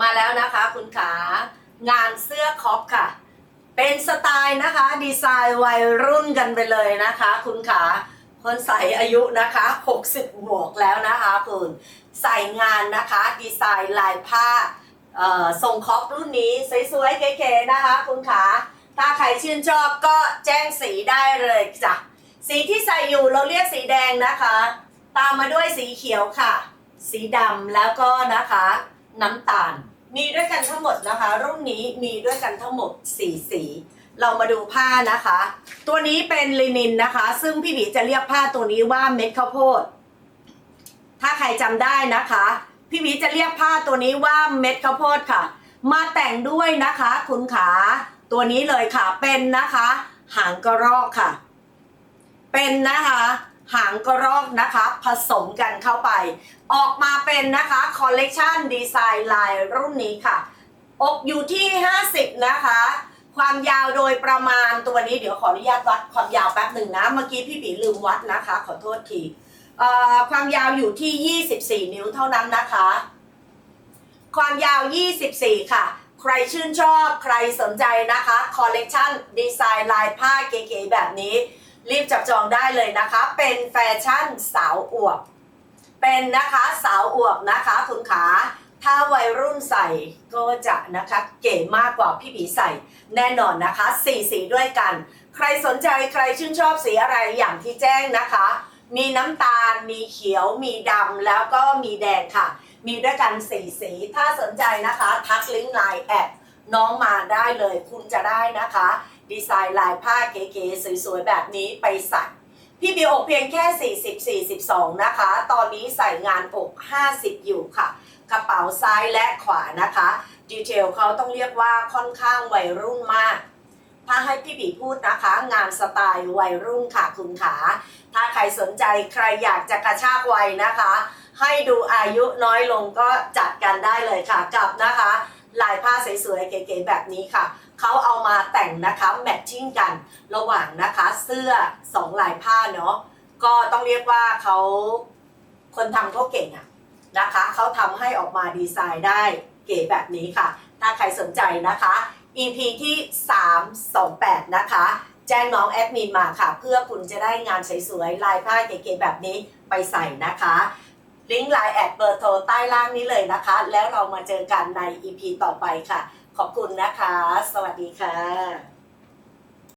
มาแล้วนะคะคุณขางานเสื้อคอปค่ะ เป็นสไตล์นะคะ ดีไซน์วัยรุ่นกันไปเลยนะคะ คุณขาคนใส่อายุนะคะ 60บวกแล้วนะคะคุณใส่งานนะคะ ดีไซน์ลายผ้าเอ่อทรงคอปรุ่นนี้สวยๆเก๋ๆนะคะ คุณขาถ้าใครชื่นชอบก็แจ้งสีได้เลยจ้ะสีที่ใส่อยู่เราเรียกสีแดงนะคะ ตามมาด้วยสีเขียวค่ะ สีดำแล้วก็นะคะ น้ำตาล มีด้วยกันทั้งหมดนะคะ รุ่นนี้มีด้วยกันทั้งหมด4สี เรามาดูผ้านะคะ ตัวนี้เป็นลินินนะคะ ซึ่งพี่บีจะเรียกผ้าตัวนี้ว่าเม็ดข้าวโพด ถ้าใครจำได้นะคะ พี่บีจะเรียกผ้าตัวนี้ว่าเม็ดข้าวโพดค่ะ มาแต่งด้วยนะคะ คุณขา ตัวนี้เลยค่ะเป็นนะคะ หางกระรอกค่ะ เป็นนะคะ หางกระรอกนะคะ ผสมกันเข้าไป ออกมาเป็นนะคะคอลเลกชันดีไซน์ลายรุ่นนี้ค่ะ อกอยู่ที่ 50 นะคะ ความยาวโดยประมาณตัวนี้เดี๋ยวขออนุญาตวัดความยาวแป๊บหนึ่งนะ เมื่อกี้พี่บีลืมวัดนะคะ ขอโทษทีเอ่อความยาวอยู่ที่ 24 นิ้วเท่านั้นนะคะ ความยาว 24 ค่ะ ใครชื่นชอบใครสนใจนะคะ คอลเลกชันดีไซน์ลายผ้าเก๋ๆแบบนี้ รีบจับจองได้เลยนะคะ เป็นแฟชั่นสาวอวบ เป็นนะคะสาวอวบนะคะคุณขา ถ้าวัยรุ่นใส่ก็จะนะคะเก๋มากกว่าพี่ผีใส่แน่นอนนะคะสีสีด้วยกัน ใครสนใจใครชื่นชอบสีอะไรอย่างที่แจ้งนะคะ มีน้ำตาล มีเขียว มีดำแล้วก็มีแดงค่ะ มีด้วยกันสีสี ถ้าสนใจนะคะ ทักลิงก์ไลน์แอดน้องมาได้เลยคุณจะได้นะคะ ดีไซน์ลายผ้าเก๋ๆสวยๆแบบนี้ไปใส่พี่บีอกเพียงแค่ 40 42 นะคะ ตอนนี้ใส่งานอก 50 อยู่ค่ะ กระเป๋าซ้ายและขวานะคะ ดีเทลเขาต้องเรียกว่าค่อนข้างวัยรุ่นมาก ถ้าให้พี่บีพูดนะคะ งานสไตล์วัยรุ่นค่ะคุณขา ถ้าใครสนใจใครอยากจะกระชากวัยนะคะ ให้ดูอายุน้อยลงก็จัดกันได้เลยค่ะ กับนะคะ ลายผ้าสวยๆเก๋ๆแบบนี้ค่ะ เขาเอามาแต่งนะคะแมทชิ่งกันระหว่างนะคะเสื้อสองลายผ้าเนาะก็ต้องเรียกว่าเขาคนทำเขาเก่งอะนะคะเขาทำให้ออกมาดีไซน์ได้เก๋แบบนี้ค่ะ ถ้าใครสนใจนะคะ EP ที่ 328 นะคะ แจ้งน้องแอดมินมาค่ะ เพื่อคุณจะได้งานสวยๆลายผ้าเก๋ๆแบบนี้ไปใส่นะคะ ลิงก์ไลน์แอดเบอร์โทรใต้ล่างนี้เลยนะคะ แล้วเรามาเจอกันใน EP ต่อไปค่ะ ขอบคุณนะคะ สวัสดีค่ะ